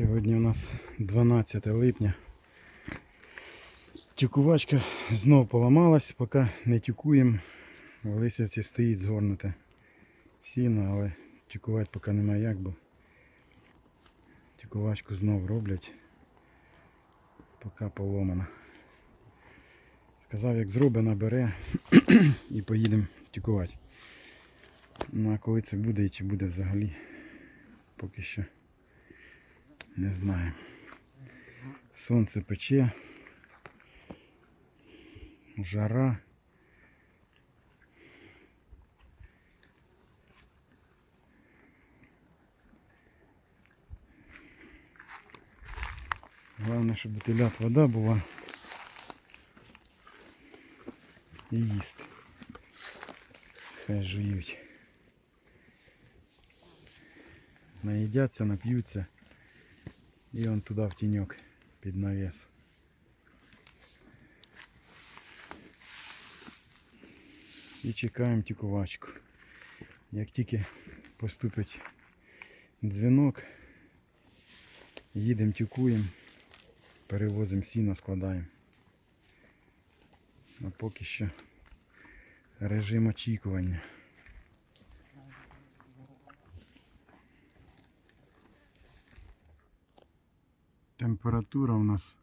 Сьогодні у нас 12 липня. Тюкувачка знов поламалась, поки не тюкуємо. В лисівці стоїть згорнуте сіно, але тюкувати поки немає як, бо тюкувачку знов роблять, поки поломана. Сказав, як зробить, набере і поїдемо тюкувати. Ну а коли це буде і чи буде взагалі, поки що не знаю. Сонце пече. Жара. Головне, щоб бутилят вода була. І їсти. Хай жують. Наїдяться, нап'ються. І он туди в тіньок під навіс. І чекаємо тікувачку. Як тільки поступить дзвінок, їдемо тюкуємо, перевозимо сіно, складаємо. А поки що режим очікування. Температура у нас,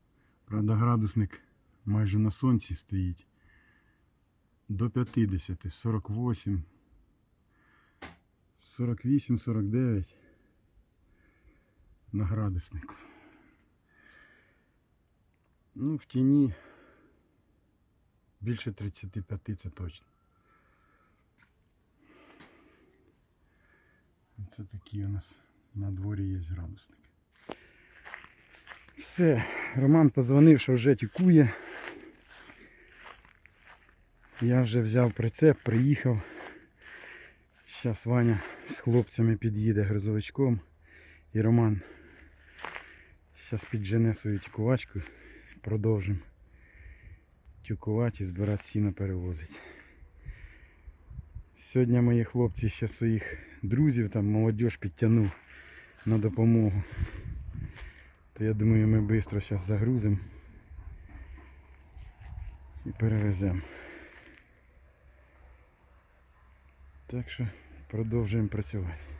правда, градусник майже на сонці стоїть. До 50, 48, 48, 49 на градуснику. Ну, в тіні більше 35 це точно. Це такі у нас на дворі є градусник. Все, Роман позвонив, що вже тікує. Я вже взяв прицеп, приїхав. Зараз Ваня з хлопцями під'їде грузовичком. І Роман зараз піджене свою тікувачку. Продовжимо тюкувати і збирати сіно перевозить. Сьогодні мої хлопці ще своїх друзів, там молодіж підтягнув на допомогу. То я думаю ми швидко зараз загрузимо і перевеземо. Так що продовжуємо працювати.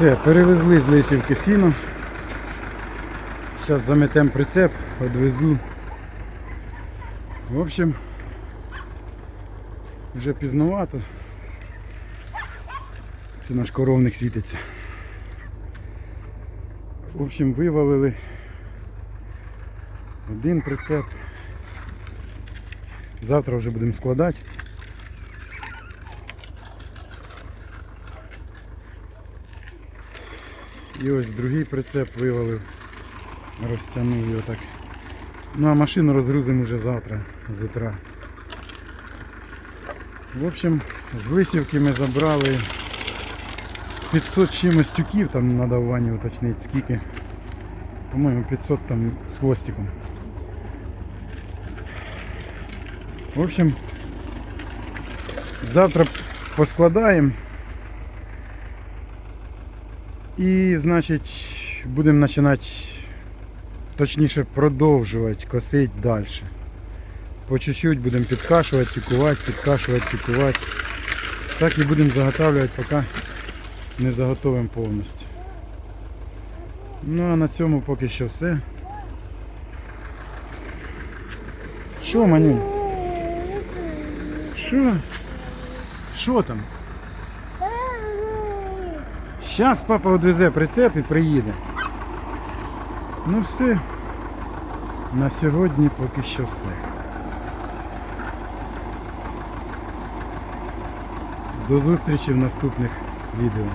Все, перевезли з Лисівки сіно. Зараз заметемо прицеп, відвезу. В общем, вже пізновато. Це наш коровник світиться. В общем, вивалили один прицеп. Завтра вже будемо складати. І ось другий прицеп вивалив, розтягнув його так Ну а машину розгрузимо вже завтра з утра. В общем, з лисівки ми забрали 500 чимось тюків, там треба у Вані уточнити скільки. По-моєму 500 там з хвостиком. В общем, завтра поскладаємо. І, значить, будемо починати, точніше, продовжувати косити далі. По чуть-чуть будемо підкашувати, тікувати, підкашувати, тікувати. Так і будемо заготавлювати, поки не заготовимо повністю. Ну а на цьому поки що все. Що, Манюнь? Що? Що там? Зараз папа одвезе прицеп і приїде. Ну все. На сьогодні поки що все. До зустрічі в наступних відео.